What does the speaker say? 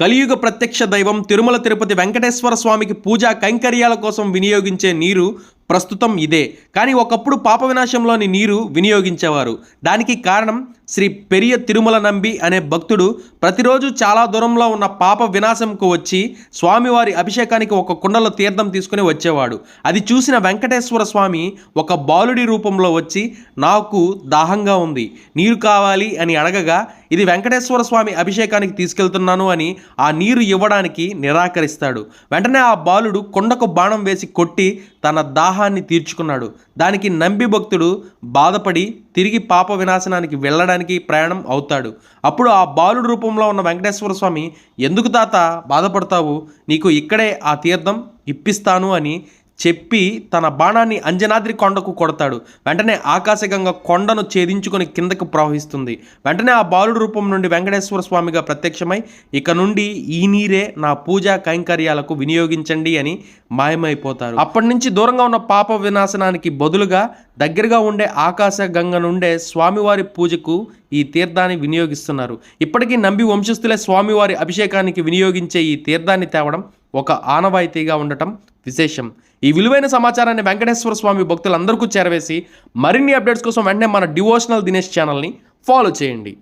కలియుగ ప్రత్యక్ష దైవం తిరుమల తిరుపతి వెంకటేశ్వర స్వామికి పూజా కైంకర్యాల కోసం వినియోగించే నీరు ప్రస్తుతం ఇదే. కానీ ఒకప్పుడు పాప వినాశంలోని నీరు వినియోగించేవారు. దానికి కారణం శ్రీ పెరియ తిరుమల నంబి అనే భక్తుడు ప్రతిరోజు చాలా దూరంలో ఉన్న పాప వినాశంకు వచ్చి స్వామివారి అభిషేకానికి ఒక కుండలో తీర్థం తీసుకుని వచ్చేవాడు. అది చూసిన వెంకటేశ్వర స్వామి ఒక బాలుడి రూపంలో వచ్చి నాకు దాహంగా ఉంది. నీరు కావాలి అని అడగగా ఇది వెంకటేశ్వర స్వామి అభిషేకానికి తీసుకెళ్తున్నాను అని ఆ నీరు ఇవ్వడానికి నిరాకరిస్తాడు. వెంటనే ఆ బాలుడు కొండకు బాణం వేసి కొట్టి తన దాహాన్ని తీర్చుకున్నాడు. దానికి నంబి భక్తుడు బాధపడి తిరిగి పాప వినాశనానికి వెళ్ళడానికి ప్రయాణం అవుతాడు. అప్పుడు ఆ బాలుడు రూపంలో ఉన్న వెంకటేశ్వర స్వామి ఎందుకు తాత బాధపడతావు? నీకు ఇక్కడే ఆ తీర్థం ఇప్పిస్తాను అని చెప్పి తన బాణాన్ని అంజనాద్రి కొండకు కొడతాడు. వెంటనే ఆకాశగంగా కొండను ఛేదించుకొని కిందకు ప్రవహిస్తుంది. వెంటనే ఆ బాలుడు రూపం నుండి వెంకటేశ్వర స్వామిగా ప్రత్యక్షమై ఇక నుండి ఈ నీరే నా పూజా కైంకర్యాలకు వినియోగించండి అని మాయమైపోతారు. అప్పటి నుంచి దూరంగా ఉన్న పాప వినాశనానికి బదులుగా దగ్గరగా ఉండే ఆకాశ గంగ నుండే స్వామివారి పూజకు ఈ తీర్థాన్ని వినియోగిస్తున్నారు. ఇప్పటికీ నంబి వంశస్థులే స్వామివారి అభిషేకానికి వినియోగించే ఈ తీర్థాన్ని తేవడం ఒక ఆనవాయితీగా ఉండటం విశేషం. ఈ విలువైన సమాచారాన్ని వెంకటేశ్వర స్వామి భక్తులందరికీ చేరవేసి మరిన్ని అప్డేట్స్ కోసం వెంటనే మన డివోషనల్ దినేష్ ఛానల్ని ఫాలో చేయండి.